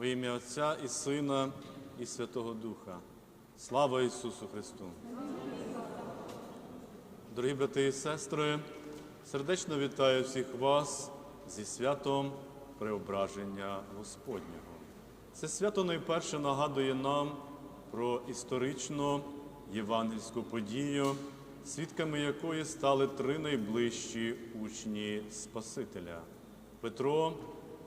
Во ім'я Отця і Сина, і Святого Духа. Слава Ісусу Христу! Дорогі брати і сестри, сердечно вітаю всіх вас зі святом Преображення Господнього. Це свято найперше нагадує нам про історичну євангельську подію, свідками якої стали три найближчі учні Спасителя Петро,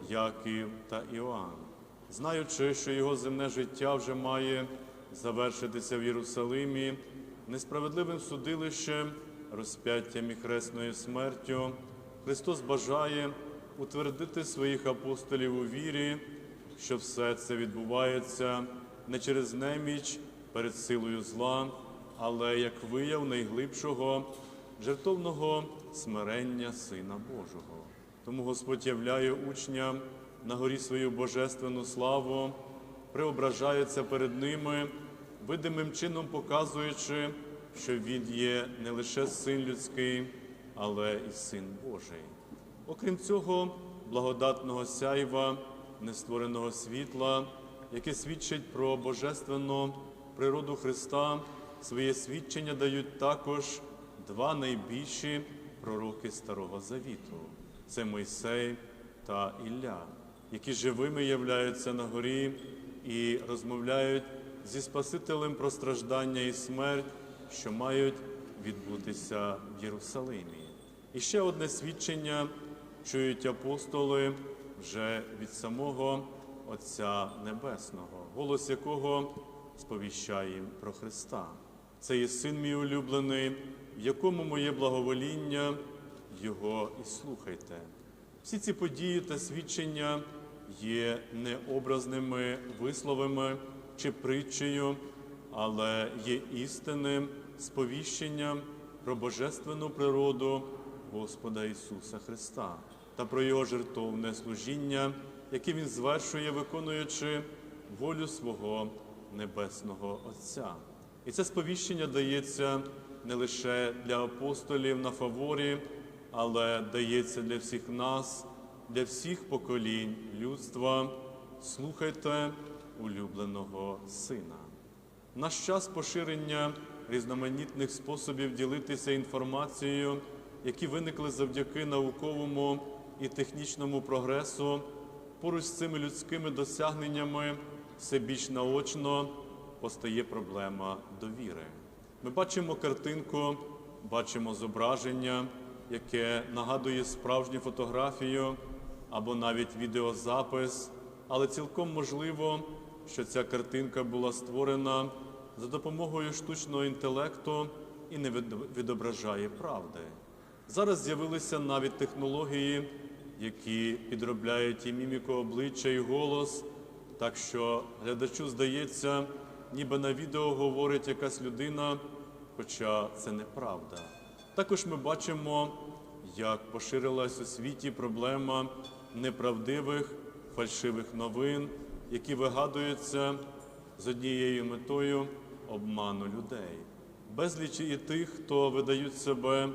Яків та Іоанн. Знаючи, що його земне життя вже має завершитися в Єрусалимі несправедливим судилищем, розп'яттям і хресною смертю, Христос бажає утвердити своїх апостолів у вірі, що все це відбувається не через неміч перед силою зла, але як вияв найглибшого жертовного смирення Сина Божого. Тому Господь являє учням на горі свою божественну славу, преображається перед ними, видимим чином показуючи, що Він є не лише син людський, але і син Божий. Окрім цього, благодатного сяйва, нествореного світла, яке свідчить про божественну природу Христа, своє свідчення дають також два найбільші пророки Старого Завіту це Мойсей та Ілля, які живими являються на горі і розмовляють зі Спасителем про страждання і смерть, що мають відбутися в Єрусалимі. І ще одне свідчення чують апостоли вже від самого Отця Небесного, голос якого сповіщає їм про Христа. Це є син мій улюблений, в якому моє благовоління, його і слухайте. Всі ці події та свідчення є не образними висловами чи притчею, але є істинним сповіщенням про божественну природу Господа Ісуса Христа та про Його жертовне служіння, яке Він звершує, виконуючи волю свого Небесного Отця. І це сповіщення дається не лише для апостолів на фаворі, але дається для всіх нас, для всіх поколінь людства. Слухайте улюбленого Сина. Наш час поширення різноманітних способів ділитися інформацією, які виникли завдяки науковому і технічному прогресу, поруч з цими людськими досягненнями все більш наочно постає проблема довіри. Ми бачимо картинку, бачимо зображення, яке нагадує справжню фотографію або навіть відеозапис, але цілком можливо, що ця картинка була створена за допомогою штучного інтелекту і не відображає правди. Зараз з'явилися навіть технології, які підробляють і міміку обличчя, і голос, так що глядачу здається, ніби на відео говорить якась людина, хоча це неправда. Також ми бачимо, як поширилась у світі проблема неправдивих фальшивих новин, які вигадуються з однією метою обману людей. Безліч і тих, хто видають себе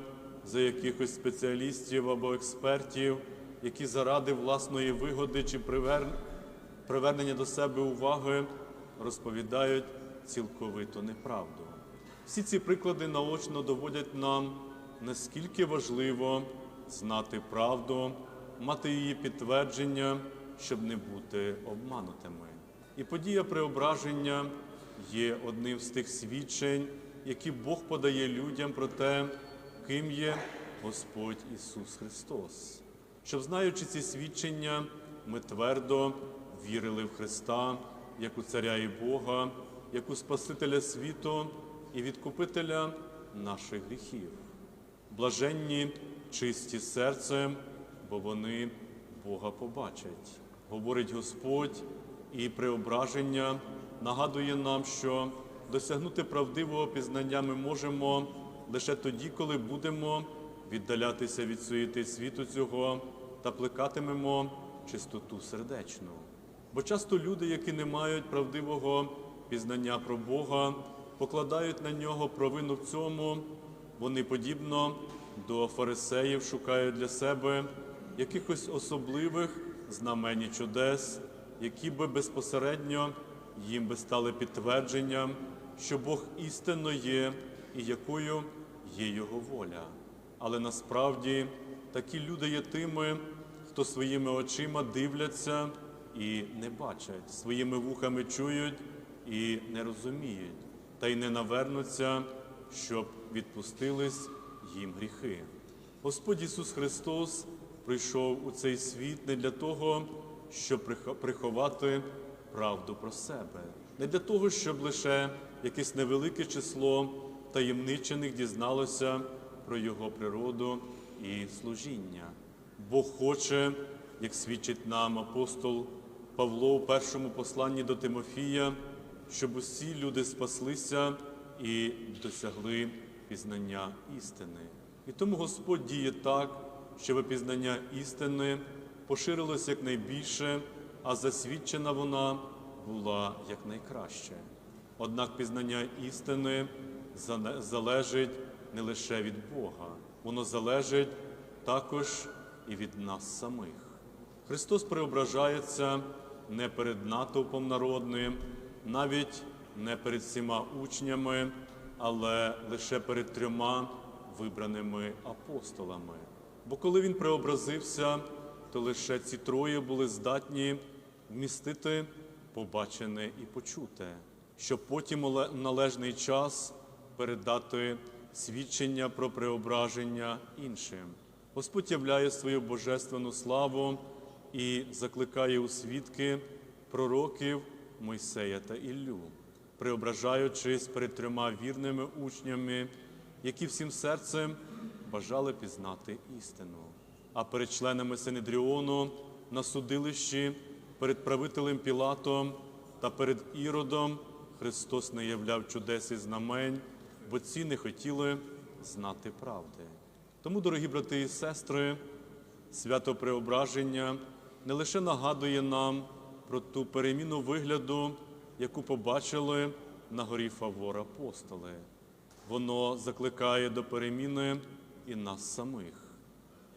за якихось спеціалістів або експертів, які заради власної вигоди чи привернення до себе уваги розповідають цілковиту неправду. Всі ці приклади наочно доводять нам, наскільки важливо знати правду, мати її підтвердження, щоб не бути обманутими. І подія преображення є одним з тих свідчень, які Бог подає людям про те, ким є Господь Ісус Христос. Щоб, знаючи ці свідчення, ми твердо вірили в Христа, як у Царя і Бога, як у Спасителя світу і відкупителя наших гріхів. Блаженні, чисті серцем, бо вони Бога побачать. Говорить Господь, і преображення нагадує нам, що досягнути правдивого пізнання ми можемо лише тоді, коли будемо віддалятися від суєти світу цього та плекатимемо чистоту сердечну. Бо часто люди, які не мають правдивого пізнання про Бога, покладають на нього провину в цьому, вони подібно до фарисеїв шукають для себе якихось особливих знамені чудес, які би безпосередньо їм би стали підтвердженням, що Бог істинно є і якою є Його воля. Але насправді такі люди є тими, хто своїми очима дивляться і не бачать, своїми вухами чують і не розуміють, та й не навернуться, щоб відпустились їм гріхи. Господь Ісус Христос прийшов у цей світ не для того, щоб приховати правду про себе, не для того, щоб лише якесь невелике число таємничених дізналося про Його природу і служіння. Бог хоче, як свідчить нам апостол Павло у першому посланні до Тимофія, щоб усі люди спаслися і досягли пізнання істини. І тому Господь діє так, щоб пізнання істини поширилось якнайбільше, а засвідчена вона була якнайкраще. Однак пізнання істини залежить не лише від Бога, воно залежить також і від нас самих. Христос преображається не перед натовпом народним, навіть не перед всіма учнями, але лише перед трьома вибраними апостолами. Бо коли він преобразився, то лише ці троє були здатні вмістити побачене і почуте, щоб потім належний час передати свідчення про преображення іншим. Господь являє свою божественну славу і закликає у свідки пророків Мойсея та Іллю, преображаючись перед трьома вірними учнями, які всім серцем бажали пізнати істину. А перед членами Синедріону на судилищі, перед правителем Пілатом та перед Іродом Христос не являв чудес і знамень, бо ці не хотіли знати правди. Тому, дорогі брати і сестри, свято Преображення не лише нагадує нам про ту переміну вигляду, яку побачили на горі Фавор апостоли. Воно закликає до переміни і нас самих.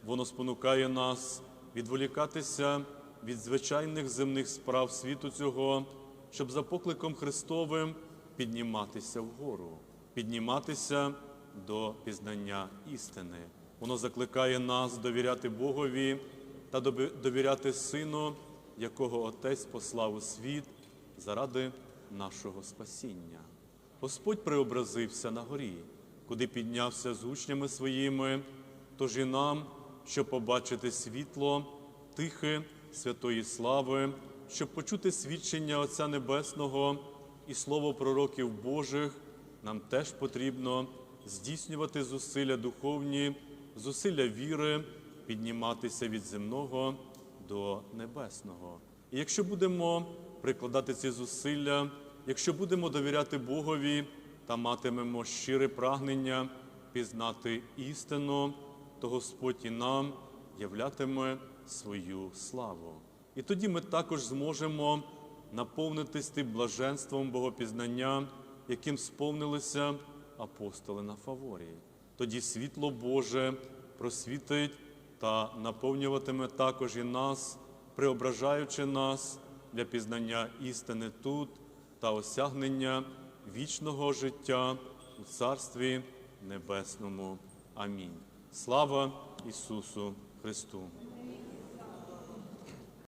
Воно спонукає нас відволікатися від звичайних земних справ світу цього, щоб за покликом Христовим підніматися вгору, підніматися до пізнання істини. Воно закликає нас довіряти Богові та довіряти Сину, якого Отець послав у світ заради нашого спасіння. Господь преобразився на горі, куди піднявся з учнями своїми, тож і нам, щоб побачити світло, тихе святої слави, щоб почути свідчення Отця Небесного і слово пророків Божих, нам теж потрібно здійснювати зусилля духовні, зусилля віри, підніматися від земного до небесного. І якщо будемо прикладати ці зусилля, якщо будемо довіряти Богові та матимемо щире прагнення пізнати істину, то Господь і нам являтиме свою славу. І тоді ми також зможемо наповнитись тим блаженством Богопізнання, яким сповнилися апостоли на фаворі. Тоді світло Боже просвітить та наповнюватиме також і нас, преображаючи нас для пізнання істини тут та осягнення вічного життя у Царстві Небесному. Амінь. Слава Ісусу Христу!